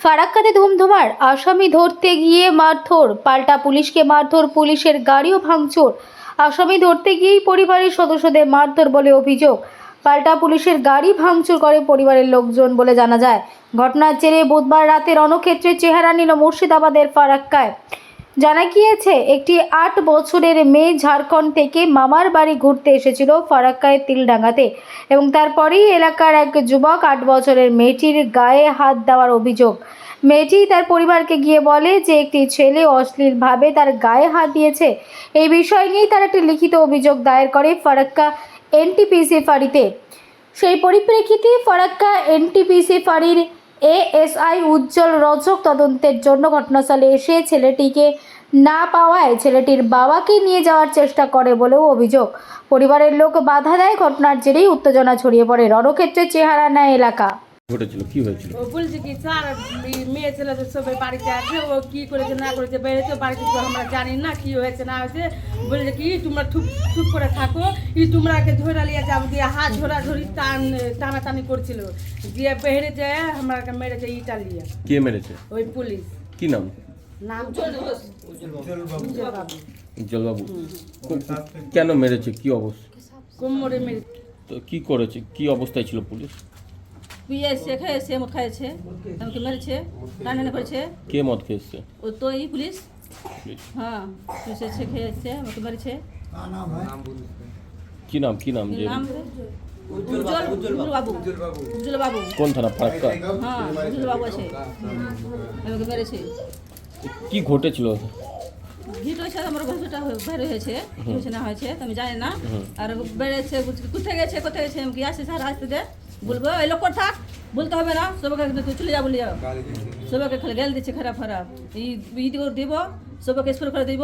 ফারাক্কাতে ধুমধুমার আসামি ধরতে গিয়ে মারধর, পাল্টা পুলিশকে মারধর, পুলিশের গাড়িও ভাঙচুর। আসামি ধরতে গিয়েই পরিবারের সদস্যদের মারধর বলে অভিযোগ। পাল্টা পুলিশের গাড়ি ভাঙচুর করে পরিবারের লোকজন বলে জানা যায়। ঘটনার জেরে বুধবার রাতের রণক্ষেত্রে চেহারা নিল মুর্শিদাবাদের ফারাক্কায়। জানা গিয়েছে, একটি আট বছরের মেয়ে ঝাড়খণ্ড থেকে মামার বাড়ি ঘুরতে এসেছিল ফারাক্কায় তিলডাঙ্গাতে এবং তারপরেই এলাকার এক যুবক আট বছরের মেয়েটির গায়ে হাত দেওয়ার অভিযোগ। মেয়েটি তার পরিবারকে গিয়ে বলে যে, একটি ছেলে অশ্লীলভাবে তার গায়ে হাত দিয়েছে। এই বিষয় নিয়েই তার একটি লিখিত অভিযোগ দায়ের করে ফারাক্কা এনটিপিসি ফাঁড়িতে। সেই পরিপ্রেক্ষিতে ফারাক্কা এনটিপিসি ফাঁড়ির এএসআই উজ্জ্বল রজক তদন্তের জন্য ঘটনাস্থলে এসে ছেলেটিকে না পাওয়ায় ছেলেটির বাবাকে নিয়ে যাওয়ার চেষ্টা করে বলেও অভিযোগ। পরিবারের লোক বাধা দেয় ঘটনার জেরেই উত্তেজনা ছড়িয়ে পড়ে রণক্ষেত্রের চেহারা নেয় এলাকা। ঘটেছিল কি হয়েছিল? ও বলছে কি স্যার মেয়ে ছেলেদের সবাই বাড়িতে আছে ও কি করেছে না করেছে বেড়েছে বাড়িতে তো আমরা জানি না কি হয়েছে না হয়েছে। বলছে কি তোমরা চুপ চুপ করে থাকো ই তোমরাকে ধরে নিয়ে যাব দিয়ে হাত ধরা ধরি টান টানাটানি করছিল। দিয়ে বেড়ে যায় আমাকে মেরেছে ইটা লিয়ে কে মেরেছে? ওই পুলিশ। কি নাম? নাম উজ্জ্বল বাবু কেন মেরেছে? কি অবস্থা? কোমরে মেরে তো কি করেছে? কি অবস্থায় ছিল পুলিশ? পিএসছে খেয়েছে মদ খাইছে আমাকে মেরেছে টানাটানি করেছে। কে মদ খেয়েছে? ও তো এই পুলিশ। হ্যাঁ পুলিশ এসে খেয়েছে আমাকে মেরেছে। কি নাম কি নাম যে? নাম উজ্জ্বল উজ্জ্বল বাবু উজ্জ্বল বাবু কোন থানা ফারাক্কা হ্যাঁ উজ্জ্বল বাবু আছে। আমাকে মেরেছে। কি ঘটেছিল? ভিট হয়েছে আমার ঘরটা বের হয়েছে কি হয়েছে না হয়েছে তো আমি জানি না। আর বেড়েছে কোথায় গেছে কোথায় গেছে? আমি কি আসছে স্যার আসতে দে। বলব এই লোক থাক বলতে হবে না সবাইকে তুই চলে যা বলে যাও। সবাইকে খালি গেল দিচ্ছে খারাপ খারাপ। এই দিব সবাইকে স্কুল করে দিব।